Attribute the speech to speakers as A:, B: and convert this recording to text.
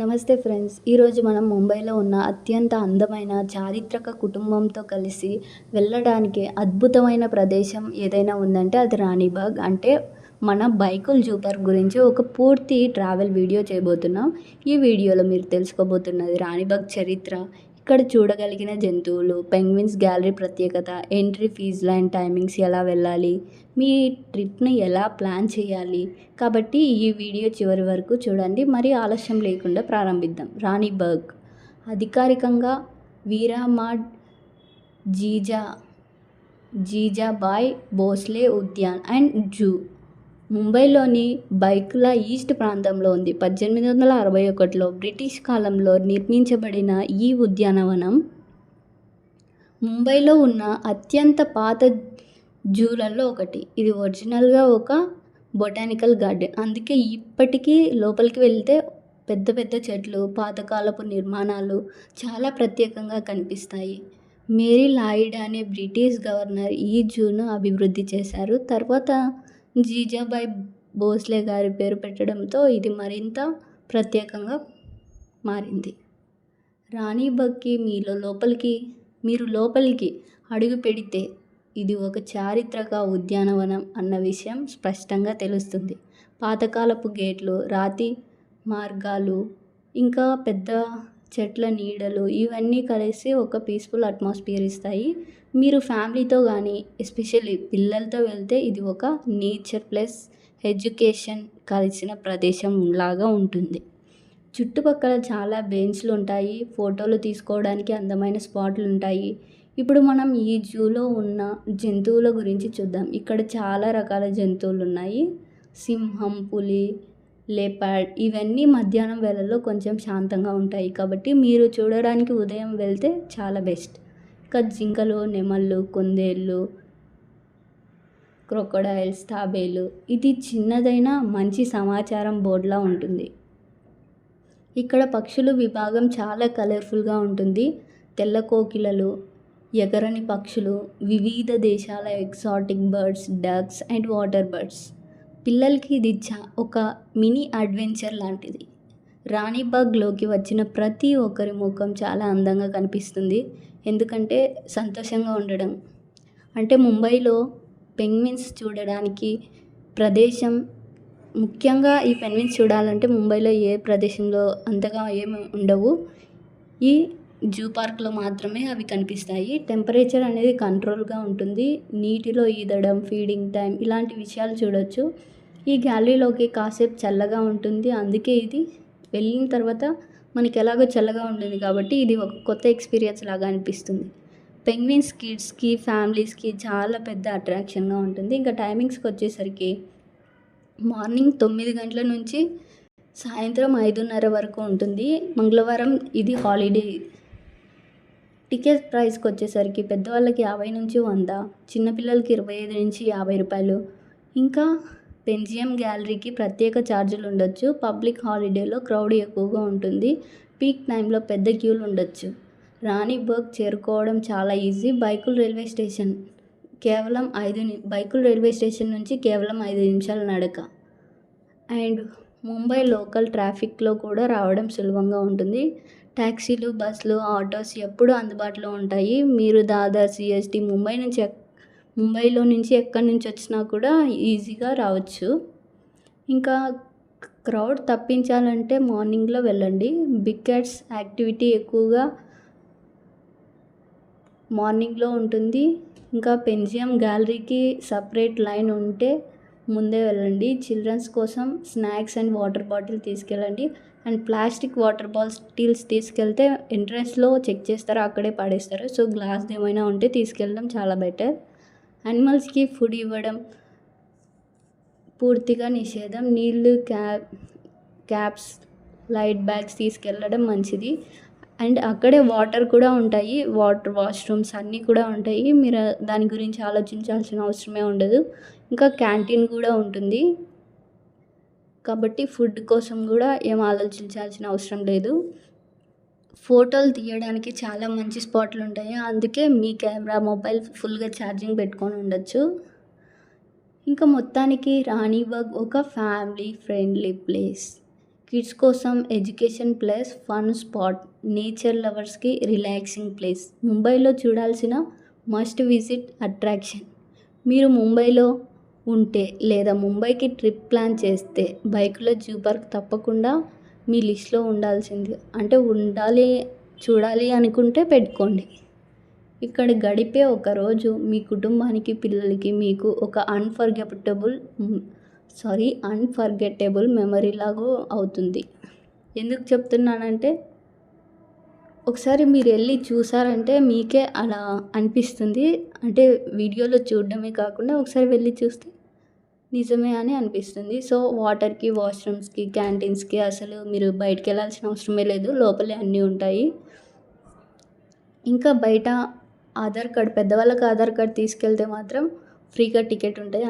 A: నమస్తే ఫ్రెండ్స్. ఈరోజు మనం ముంబైలో ఉన్న అత్యంత అందమైన చారిత్రక కుటుంబంతో కలిసి వెళ్ళడానికి అద్భుతమైన ప్రదేశం ఏదైనా ఉందంటే అది రాణిబాగ్. అంటే మన బైకుల్ జూపర్ గురించి ఒక పూర్తి ట్రావెల్ వీడియో చేయబోతున్నాం. ఈ వీడియోలో మీరు తెలుసుకోబోతున్నది రాణిబాగ్ చరిత్ర. ఇక్కడ చూడగలిగిన జంతువులు పెంగ్విన్స్ గ్యాలరీ ప్రత్యేకత ఎంట్రీ ఫీజు అండ్ టైమింగ్స్ ఎలా వెళ్ళాలి మీ ట్రిప్ని ఎలా ప్లాన్ చేయాలి. కాబట్టి ఈ వీడియో చివరి వరకు చూడండి. మరి ఆలస్యం లేకుండా ప్రారంభిద్దాం. రాణిబర్గ్ అధికారికంగా వీరామాడ్ జీజా జీజాబాయ్ భోస్లే ఉద్యాన్ అండ్ జూ. ముంబైలోని బైకుల ఈస్ట్ ప్రాంతంలో ఉంది. పద్దెనిమిది వందల అరవై ఒకటిలో బ్రిటిష్ కాలంలో నిర్మించబడిన ఈ ఉద్యానవనం ముంబైలో ఉన్న అత్యంత పాత జూలలో ఒకటి. ఇది ఒరిజినల్గా ఒక బొటానికల్ గార్డెన్. అందుకే ఇప్పటికీ లోపలికి వెళ్తే పెద్ద పెద్ద చెట్లు పాతకాలపు నిర్మాణాలు చాలా ప్రత్యేకంగా కనిపిస్తాయి. మేరీ లాయిడ్ అనే బ్రిటిష్ గవర్నర్ ఈ జూను అభివృద్ధి చేశారు. తర్వాత జీజాబాయ్ భోస్లే గారి పేరు పెట్టడంతో ఇది మరింత ప్రత్యేకంగా మారింది. రాణి బక్కి మీలో లోపలికి మీరు లోపలికి అడుగు పెడితే ఇది ఒక చారిత్రక ఉద్యానవనం అన్న విషయం స్పష్టంగా తెలుస్తుంది. పాతకాలపు గేట్లు రాతి మార్గాలు ఇంకా పెద్ద చెట్ల నీడలు ఇవన్నీ కలిసి ఒక పీస్ఫుల్ అట్మాస్ఫియర్ ఇస్తాయి. మీరు ఫ్యామిలీతో కానీ ఎస్పెషల్లీ పిల్లలతో వెళ్తే ఇది ఒక నేచర్ ప్లస్ ఎడ్యుకేషన్ కలిసిన ప్రదేశం లాగా ఉంటుంది. చుట్టుపక్కల చాలా బెంచ్లు ఉంటాయి. ఫోటోలు తీసుకోవడానికి అందమైన స్పాట్లు ఉంటాయి. ఇప్పుడు మనం ఈ జూలో ఉన్న జంతువుల గురించి చూద్దాం. ఇక్కడ చాలా రకాల జంతువులు ఉన్నాయి. సింహం పులి లేపాడ్ ఇవన్నీ మధ్యాహ్నం వేళల్లో కొంచెం శాంతంగా ఉంటాయి కాబట్టి మీరు చూడడానికి ఉదయం వెళ్తే చాలా బెస్ట్. ఇంకా జింకలు నెమళ్ళు కుందేళ్ళు క్రొకడైల్స్ తాబేలు ఇది చిన్నదైన మంచి సమాచారం బోర్డులా ఉంటుంది. ఇక్కడ పక్షులు విభాగం చాలా కలర్ఫుల్గా ఉంటుంది. తెల్ల కోకిలలు ఎగరని పక్షులు వివిధ దేశాల exotic birds ducks and water birds. పిల్లలకి ఇది ఒక మినీ అడ్వెంచర్ లాంటిది. రాణిబాగ్లోకి వచ్చిన ప్రతి ఒక్కరి ముఖం చాలా అందంగా కనిపిస్తుంది. ఎందుకంటే సంతోషంగా ఉండడం. అంటే ముంబైలో పెంగ్విన్స్ చూడడానికి ప్రదేశం ముఖ్యంగా ఈ పెంగ్విన్స్ చూడాలంటే ముంబైలో ఏ ప్రదేశంలో అంతగా ఏమి ఉండవు. ఈ జూ పార్క్లో మాత్రమే అవి కనిపిస్తాయి. టెంపరేచర్ అనేది కంట్రోల్గా ఉంటుంది. నీటిలో ఈదడం ఫీడింగ్ టైం ఇలాంటి విషయాలు చూడొచ్చు. ఈ గ్యాలరీలోకి కాసేపు చల్లగా ఉంటుంది. అందుకే ఇది వెళ్ళిన తర్వాత మనకి ఎలాగో చల్లగా ఉంటుంది కాబట్టి ఇది ఒక కొత్త ఎక్స్పీరియన్స్ లాగా అనిపిస్తుంది. పెంగ్విన్స్ కిడ్స్కి ఫ్యామిలీస్కి చాలా పెద్ద అట్రాక్షన్గా ఉంటుంది. ఇంకా టైమింగ్స్కి వచ్చేసరికి మార్నింగ్ తొమ్మిది గంటల నుంచి సాయంత్రం ఐదున్నర వరకు ఉంటుంది. మంగళవారం ఇది హాలిడే టికెట్ ప్రైస్కి వచ్చేసరికి పెద్దవాళ్ళకి యాభై నుంచి వంద చిన్నపిల్లలకి ఇరవై ఐదు నుంచి యాభై రూపాయలు. ఇంకా పెంజియం గ్యాలరీకి ప్రత్యేక ఛార్జీలు ఉండొచ్చు. పబ్లిక్ హాలిడేలో క్రౌడ్ ఎక్కువగా ఉంటుంది. పీక్ టైంలో పెద్ద క్యూలు ఉండొచ్చు. రాణిబర్గ్ చేరుకోవడం చాలా ఈజీ. బైకుల్ రైల్వే స్టేషన్ కేవలం ఐదు బైకుల్ రైల్వే స్టేషన్ నుంచి కేవలం ఐదు నిమిషాల నడక. అండ్ ముంబై లోకల్ ట్రాఫిక్లో కూడా రావడం సులభంగా ఉంటుంది. ట్యాక్సీలు బస్సులు ఆటోస్ ఎప్పుడూ అందుబాటులో ఉంటాయి. మీరు దాదర్ సిఎస్టీ ముంబై నుంచి ముంబైలో నుంచి ఎక్కడి నుంచి వచ్చినా కూడా ఈజీగా రావచ్చు. ఇంకా క్రౌడ్ తప్పించాలంటే మార్నింగ్లో వెళ్ళండి. బిగ్ క్యాట్స్ యాక్టివిటీ ఎక్కువగా మార్నింగ్లో ఉంటుంది. ఇంకా పెంజియం గ్యాలరీకి సపరేట్ లైన్ ఉంటే ముందే వెళ్ళండి. చిల్డ్రన్స్ కోసం స్నాక్స్ అండ్ వాటర్ బాటిల్ తీసుకెళ్ళండి. అండ్ ప్లాస్టిక్ వాటర్ బాటిల్స్ తీసుకెళ్తే ఎంట్రన్స్లో చెక్ చేస్తారు అక్కడే పడేస్తారు. సో గ్లాస్ ఏమైనా ఉంటే తీసుకెళ్ళడం చాలా బెటర్. అనిమల్స్కి ఫుడ్ ఇవ్వడం పూర్తిగా నిషేధం. నీళ్ళు క్యాబ్ క్యాప్స్ లైట్ బ్యాగ్స్ తీసుకెళ్ళడం మంచిది. అండ్ అక్కడే వాటర్ కూడా ఉంటాయి. వాటర్ వాష్రూమ్స్ అన్నీ కూడా ఉంటాయి. మీరు దాని గురించి ఆలోచించాల్సిన అవసరమే ఉండదు. ఇంకా క్యాంటీన్ కూడా ఉంటుంది. కాబట్టి ఫుడ్ కోసం కూడా ఏం ఆలోచించాల్సిన అవసరం లేదు. ఫోటోలు తీయడానికి చాలా మంచి స్పాట్లు ఉంటాయి. అందుకే మీ కెమెరా మొబైల్ ఫుల్గా ఛార్జింగ్ పెట్టుకొని ఉండొచ్చు. ఇంకా మొత్తానికి రాణిబాగ్ ఒక ఫ్యామిలీ ఫ్రెండ్లీ ప్లేస్. కిడ్స్ కోసం education plus fun spot nature లవర్స్కి relaxing place. ముంబైలో చూడాల్సిన మస్ట్ విజిట్ అట్రాక్షన్. మీరు ముంబైలో ఉంటే లేదా ముంబైకి ట్రిప్ ప్లాన్ చేస్తే బైక్లో జూ పార్క్ తప్పకుండా మీ లిస్ట్లో ఉండాల్సింది. అంటే ఉండాలి చూడాలి అనుకుంటే పెట్టుకోండి. ఇక్కడ గడిపే ఒక రోజు మీ కుటుంబానికి పిల్లలకి మీకు ఒక అన్ఫర్గెటబుల్ సారీ అన్ఫర్గెటబుల్ మెమరీ లాగా అవుతుంది. ఎందుకు చెప్తున్నానంటే ఒకసారి మీరు వెళ్ళి చూసారంటే మీకే అలా అనిపిస్తుంది. అంటే వీడియోలో చూడడమే కాకుండా ఒకసారి వెళ్ళి చూస్తే నిజమే అని అనిపిస్తుంది. సో వాటర్కి వాష్రూమ్స్కి క్యాంటీన్స్కి అసలు మీరు బయటికి వెళ్ళాల్సిన అవసరమే లేదు. లోపలే అన్నీ ఉంటాయి. ఇంకా బయట ఆధార్ కార్డ్ పెద్దవాళ్ళకి ఆధార్ కార్డ్ తీసుకెళ్తే మాత్రం ఫ్రీగా టికెట్ ఉంటుంది